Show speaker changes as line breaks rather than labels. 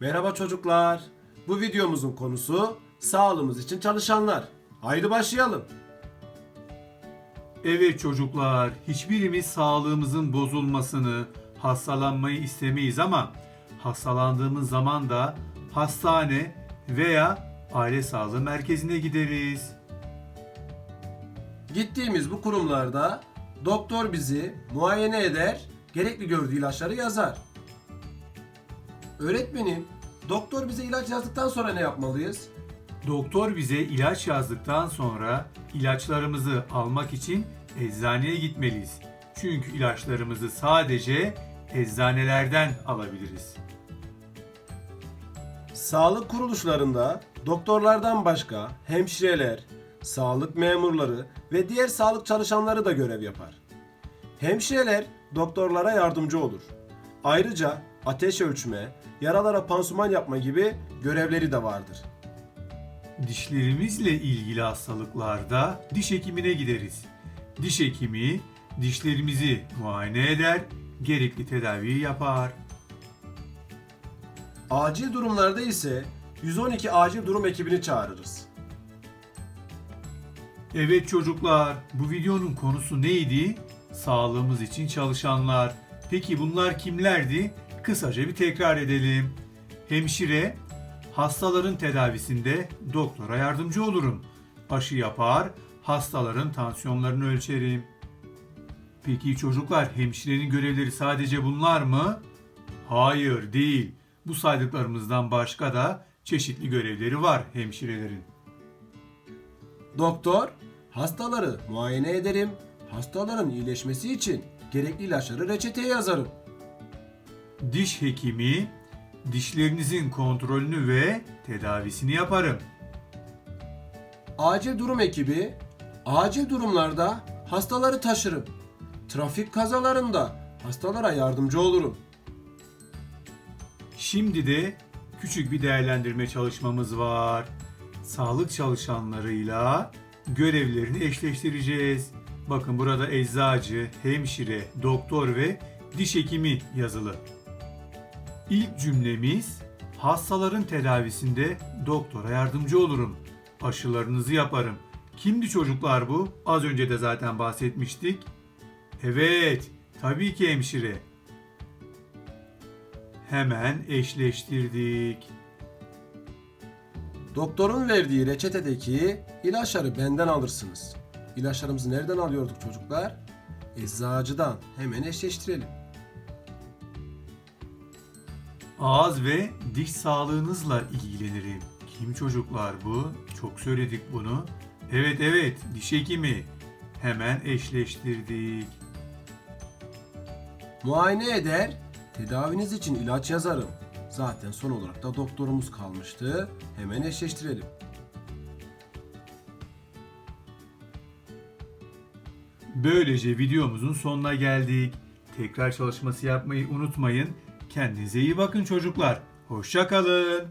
Merhaba çocuklar. Bu videomuzun konusu sağlığımız için çalışanlar. Haydi başlayalım.
Evet çocuklar, hiçbirimiz sağlığımızın bozulmasını, hastalanmayı istemeyiz ama hastalandığımız zaman da hastane veya aile sağlığı merkezine gideriz.
Gittiğimiz bu kurumlarda doktor bizi muayene eder, gerekli gördüğü ilaçları yazar. Öğretmenim, doktor bize ilaç yazdıktan sonra ne yapmalıyız?
Doktor bize ilaç yazdıktan sonra ilaçlarımızı almak için eczaneye gitmeliyiz. Çünkü ilaçlarımızı sadece eczanelerden alabiliriz.
Sağlık kuruluşlarında doktorlardan başka hemşireler, sağlık memurları ve diğer sağlık çalışanları da görev yapar. Hemşireler doktorlara yardımcı olur. Ayrıca ateş ölçme, yaralara pansuman yapma gibi görevleri de vardır.
Dişlerimizle ilgili hastalıklarda diş hekimine gideriz. Diş hekimi dişlerimizi muayene eder, gerekli tedaviyi yapar.
Acil durumlarda ise 112 acil durum ekibini çağırırız.
Evet çocuklar, bu videonun konusu neydi? Sağlığımız için çalışanlar. Peki bunlar kimlerdi? Kısaca bir tekrar edelim. Hemşire, hastaların tedavisinde doktora yardımcı olurum. Aşı yapar, hastaların tansiyonlarını ölçerim. Peki çocuklar, hemşirenin görevleri sadece bunlar mı? Hayır, değil. Bu saydıklarımızdan başka da çeşitli görevleri var hemşirelerin.
Doktor, hastaları muayene ederim, hastaların iyileşmesi için gerekli ilaçları reçeteye yazarım.
Diş hekimi dişlerinizin kontrolünü ve tedavisini yaparım.
Acil durum ekibi, acil durumlarda hastaları taşırım. Trafik kazalarında hastalara yardımcı olurum.
Şimdi de küçük bir değerlendirme çalışmamız var. Sağlık çalışanlarıyla görevlerini eşleştireceğiz. Bakın burada eczacı, hemşire, doktor ve diş hekimi yazılı. İlk cümlemiz hastaların tedavisinde doktora yardımcı olurum. Aşılarınızı yaparım. Kimdi çocuklar bu? Az önce de zaten bahsetmiştik. Evet, tabii ki hemşire. Hemen eşleştirdik.
Doktorun verdiği reçetedeki ilaçları benden alırsınız. İlaçlarımızı nereden alıyorduk çocuklar? Eczacıdan. Hemen eşleştirelim.
Ağız ve diş sağlığınızla ilgilenirim. Kim çocuklar bu? Çok söyledik bunu. Evet evet, diş hekimi. Hemen eşleştirdik.
Muayene eder, tedaviniz için ilaç yazarım. Zaten son olarak da doktorumuz kalmıştı. Hemen eşleştirelim.
Böylece videomuzun sonuna geldik. Tekrar çalışması yapmayı unutmayın. Kendinize iyi bakın çocuklar. Hoşça kalın.